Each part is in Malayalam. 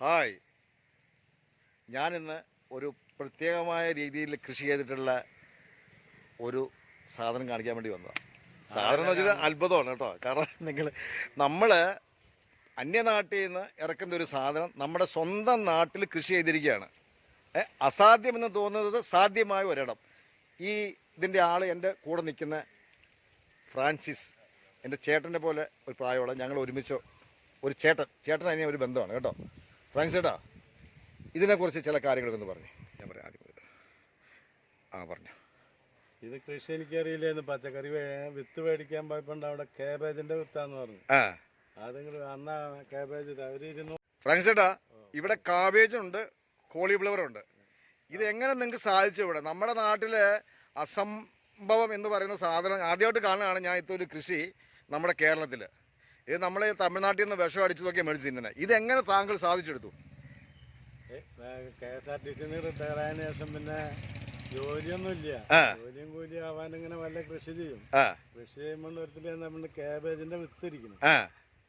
ഹായ്. ഞാനിന്ന് ഒരു പ്രത്യേകമായ രീതിയിൽ കൃഷി ചെയ്തിട്ടുള്ള ഒരു സാധനം കാണിക്കാൻ വേണ്ടി വന്നതാണ് സാധനം എന്ന് വെച്ചാൽ അത്ഭുതമാണ് കേട്ടോ. കാരണം നിങ്ങൾ നമ്മൾ അന്യനാട്ടിൽ നിന്ന് ഇറക്കുന്ന ഒരു സാധനം നമ്മുടെ സ്വന്തം നാട്ടിൽ കൃഷി ചെയ്തിരിക്കുകയാണ്. അസാധ്യമെന്ന് തോന്നുന്നത് സാധ്യമായ ഒരിടം. ഈ ഇതിന്റെ ആൾ എന്റെ കൂടെ നിൽക്കുന്ന ഫ്രാൻസിസ് എന്റെ ചേട്ടന്റെ പോലെ ഒരു പ്രായമുള്ള ഞങ്ങൾ ഒരുമിച്ച് ഒരു ചേട്ടൻ ചേട്ടൻ അതിനെ ഒരു ബന്ധമാണ് കേട്ടോ. ഫ്രാൻസ് ചേട്ടാ ഇതിനെക്കുറിച്ച് ചില കാര്യങ്ങളൊക്കെ പറഞ്ഞു. ഞാൻ പറയാം ആദ്യം മുതൽ ആ പറഞ്ഞു. ഇത് കൃഷി എനിക്കറിയില്ലായിരുന്നു പച്ചക്കറി വിത്ത് മേടിക്കാൻ പോയപ്പോണ്ട് അവിടെ കേബേജിന്റെ വിത്താന്ന് പറഞ്ഞു. ആ. അത് നിങ്ങൾ അന്നാ കാബേജ് ഫ്രാൻസ് ചേട്ടാ ഇവിടെ കാബേജുണ്ട് കോളിഫ്ലവറുണ്ട് ഇത് എങ്ങനെ നിങ്ങൾക്ക് സാധിച്ചു ഇവിടെ? നമ്മുടെ നാട്ടിലെ അസംഭവം എന്ന് പറയുന്ന സാധനം ആദ്യമായിട്ട് കാണുകയാണ് ഞാൻ ഇത്തൊരു കൃഷി നമ്മുടെ കേരളത്തിൽ ഇത് നമ്മളെ തമിഴ്നാട്ടിൽ നിന്ന് വിഷം അടിച്ചതൊക്കെ മേടിച്ച് തിന്നുന്നത് ഇതെങ്ങനെ താങ്കൾ സാധിച്ചെടുത്തു? കെ എസ് ആർ ടി സിന്ന് റിട്ടയർ ആയതിനു ശേഷം പിന്നെ ജോലിയൊന്നും ഇല്ല ജോലിയും കൂലി ആവാൻ ഇങ്ങനെ വല്ല കൃഷി ചെയ്യും. കൃഷി ചെയ്യുമ്പോൾ ഒരുത്തിൽ നമ്മൾ കാബേജിന്റെ വിത്ത് ഇരിക്കുന്നു ആ.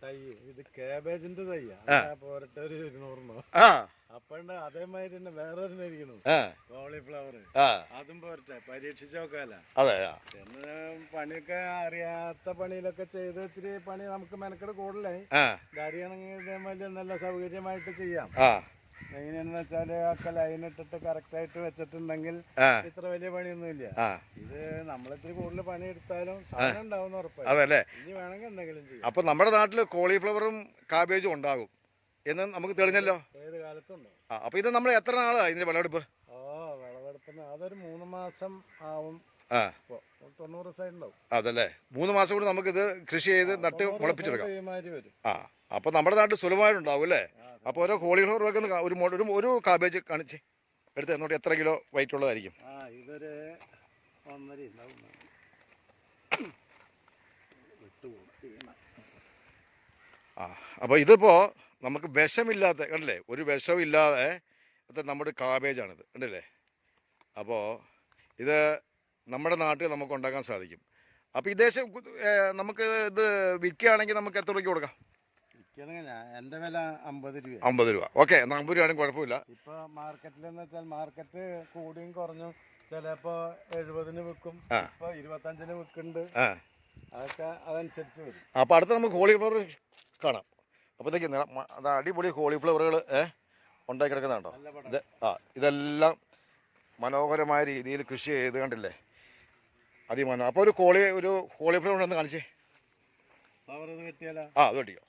തൈ ഇത് കാബേജിന്റെ തയ്യാ ആ. പോരട്ടെ ഒരു ഇരുന്നൂറിനോ. അപ്പണ്ട് അതേമാതിരി തന്നെ വേറെ ഇരിക്കണം കോളിഫ്ലവർ അതും പോരട്ടെ പരീക്ഷിച്ച് നോക്കാല. അതെ പണിയൊക്കെ അറിയാത്ത പണിയിലൊക്കെ ചെയ്ത് ഇത്തിരി പണി നമുക്ക് മെനക്കെട് കൂടുതലായി കാര്യമാണെങ്കിൽ ഇതേമാതിരി നല്ല സൗകര്യമായിട്ട് ചെയ്യാം. എങ്ങനെയാണെന്ന് വെച്ചാൽ ഒക്കെ ലൈൻ ഇട്ടിട്ട് കറക്റ്റ് ആയിട്ട് വെച്ചിട്ടുണ്ടെങ്കിൽ ഇത്ര വലിയ പണിയൊന്നുമില്ല. ഇത് നമ്മളിത്തിരി കൂടുതൽ പണി എടുത്താലും സാധനം ഉണ്ടാവും ഉറപ്പായി. ഇനി വേണമെങ്കിൽ എന്തെങ്കിലും ചെയ്യാം. അപ്പൊ നമ്മുടെ നാട്ടിൽ കോളിഫ്ലവറും കാബേജും ഉണ്ടാകും. എന്ന് നമുക്ക് തെളിഞ്ഞല്ലോ. ഏത് കാലത്തുണ്ടോ? ആ അപ്പൊ ഇത് നമ്മൾ എത്ര നാളാണ് ഇതിന്റെ വിളവെടുപ്പ്? ഓ വിളവെടുപ്പിന് അതൊരു മൂന്ന് മാസം ആവും. ആ. തൊണ്ണൂറ് അതല്ലേ? മൂന്ന് മാസം കൊണ്ട് നമുക്കിത് കൃഷി ചെയ്ത് നട്ട് മുളപ്പിച്ചെടുക്കാം. ആ അപ്പൊ നമ്മുടെ നാട്ടിൽ സുലഭമായിട്ടുണ്ടാവും അല്ലേ? അപ്പൊ അപ്പോൾ ഓരോ കോളിഫ്ലവർ വെക്കുന്ന ഒരു ഒരു ഒരു കാബേജ് കാണിച്ച് എടുത്ത് എന്നോട്ട് എത്ര കിലോ വൈറ്റ് ഉള്ളതായിരിക്കും? ആ ഇതൊരു ഒന്നര ഉണ്ടാവും. ആ അപ്പോൾ ഇതിപ്പോൾ നമുക്ക് വിഷമില്ലാത്ത കണ്ടില്ലേ? ഒരു വിഷമില്ലാതെ ഇത് നമ്മുടെ കാബേജാണിത് കണ്ടില്ലേ? അപ്പോൾ ഇത് നമ്മുടെ നാട്ടിൽ നമുക്ക് ഉണ്ടാക്കാൻ സാധിക്കും. അപ്പോൾ ദേശം നമുക്ക് ഇത് വിൽക്കുകയാണെങ്കിൽ നമുക്ക് എത്ര രൂപയ്ക്ക് കൊടുക്കാം? എന്റെ വില അമ്പത് രൂപ അമ്പത് രൂപ. ഓക്കെ എന്നാൽ അമ്പത് രൂപയാണെങ്കിൽ കുഴപ്പമില്ല. ഇപ്പൊ മാർക്കറ്റിലെന്ന് വെച്ചാൽ മാർക്കറ്റ് കൂടിയും കുറഞ്ഞും ചിലപ്പോ എഴുപതിന് വിൽക്കും ആ. ഇപ്പൊ ഇരുപത്തഞ്ചിന് വിൽക്കുന്നുണ്ട്. അതൊക്കെ അതനുസരിച്ച് വരും. അപ്പോൾ അടുത്ത നമുക്ക് കോളിഫ്ലവർ കാണാം. അപ്പോഴത്തേക്ക് അത് അടിപൊളി കോളിഫ്ലവറുകൾ ഉണ്ടാക്കി കിടക്കുന്നതാണ് കേട്ടോ ഇത് ആ ഇതെല്ലാം മനോഹരമായ രീതിയിൽ കൃഷി ചെയ്ത് കണ്ടില്ലേ? അതിമനോ അപ്പോൾ ഒരു കോളി ഒരു കോളിഫ്ലവർ ഉണ്ടെന്ന് കാണിച്ചേ. ആ അത് കട്ടിയോ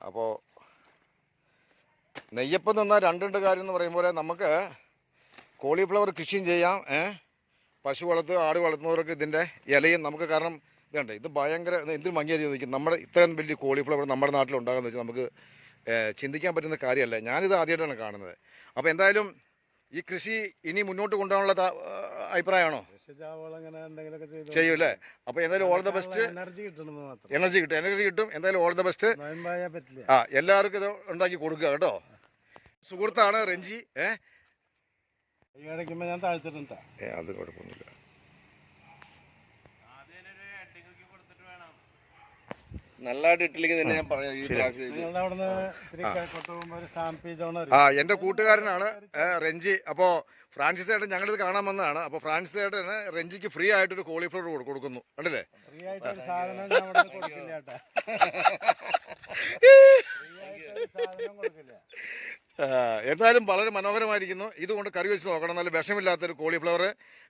അപ്പോൾ നെയ്യപ്പം തന്ന രണ്ടുണ്ട് കാര്യം എന്ന് പറയും പോലെ നമുക്ക് കോളിഫ്ലവർ കൃഷിയും ചെയ്യാം പശു വളർത്ത് ആട് വളർത്തുന്നവർക്ക് ഇതിന്റെ ഇലയും നമുക്ക് കാരണം ഇതുണ്ട്. ഇത് ഭയങ്കര ഇത് എന്തൊരു ഭംഗിയായി നിൽക്കും നമ്മുടെ ഇത്രയും വലിയ കോളിഫ്ലവർ നമ്മുടെ നാട്ടിൽ ഉണ്ടാകുന്ന വെച്ചാൽ നമുക്ക് ചിന്തിക്കാൻ പറ്റുന്ന കാര്യമല്ല. ഞാനിത് ആദ്യമായിട്ടാണ് കാണുന്നത്. അപ്പോൾ എന്തായാലും ഈ കൃഷി ഇനി മുന്നോട്ട് കൊണ്ടുപോകാനുള്ള അഭിപ്രായമാണോ? ചെയ്യൂല്ലേ അപ്പോൾ എന്തായാലും ഓൾ ദ ബെസ്റ്റ് എനർജി കിട്ടും എനർജി കിട്ടും. എനർജി കിട്ടും. എന്തായാലും ഓൾ ദ ബെസ്റ്റ് ആ എല്ലാവർക്കും ഇത് ഉണ്ടാക്കി കൊടുക്കുക കേട്ടോ. സുഹൃത്താണ് രഞ്ജി ഏഹ് അത് കുഴപ്പമൊന്നുമില്ല. നല്ലതായിട്ട് ഇട്ടില്ലെങ്കിൽ തന്നെ ഞാൻ പറയാം ഈ പ്രാവശ്യം ആ. എന്റെ കൂട്ടുകാരനാണ് ഏ, അപ്പോ അപ്പോൾ ഫ്രാൻസിസ് ഏട്ടൻ ഇത് കാണാൻ വന്നതാണ്. അപ്പോൾ ഫ്രാൻസിസ് ഏട്ടന് റെഞ്ചിക്ക് ഫ്രീ ആയിട്ടൊരു കോളിഫ്ലവർ കൊടു- കൊടുക്കുന്നു. കണ്ടില്ലേ? ഫ്രീ ആയിട്ട് ഒരു സാധനം ഞാൻ അവിടെ നിന്ന് കൊടുക്കില്ല കേട്ടാ. ഫ്രീ ആയിട്ട് ഒരു സാധനം കൊടുക്കില്ല ആ, എന്തായാലും വളരെ മനോഹരമായിരിക്കുന്നു. ഇതുകൊണ്ട് കറി വെച്ച് നോക്കണം. നല്ല വിഷമില്ലാത്തൊരു കോളിഫ്ലവർ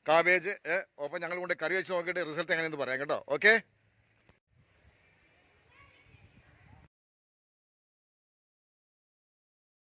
കാബേജ് ഒപ്പം ഞങ്ങൾ കൊണ്ട് കറി വെച്ച് നോക്കിയിട്ട് റിസൾട്ട് എങ്ങനെയെന്ന് പറയാം കേട്ടോ. ഓക്കെ?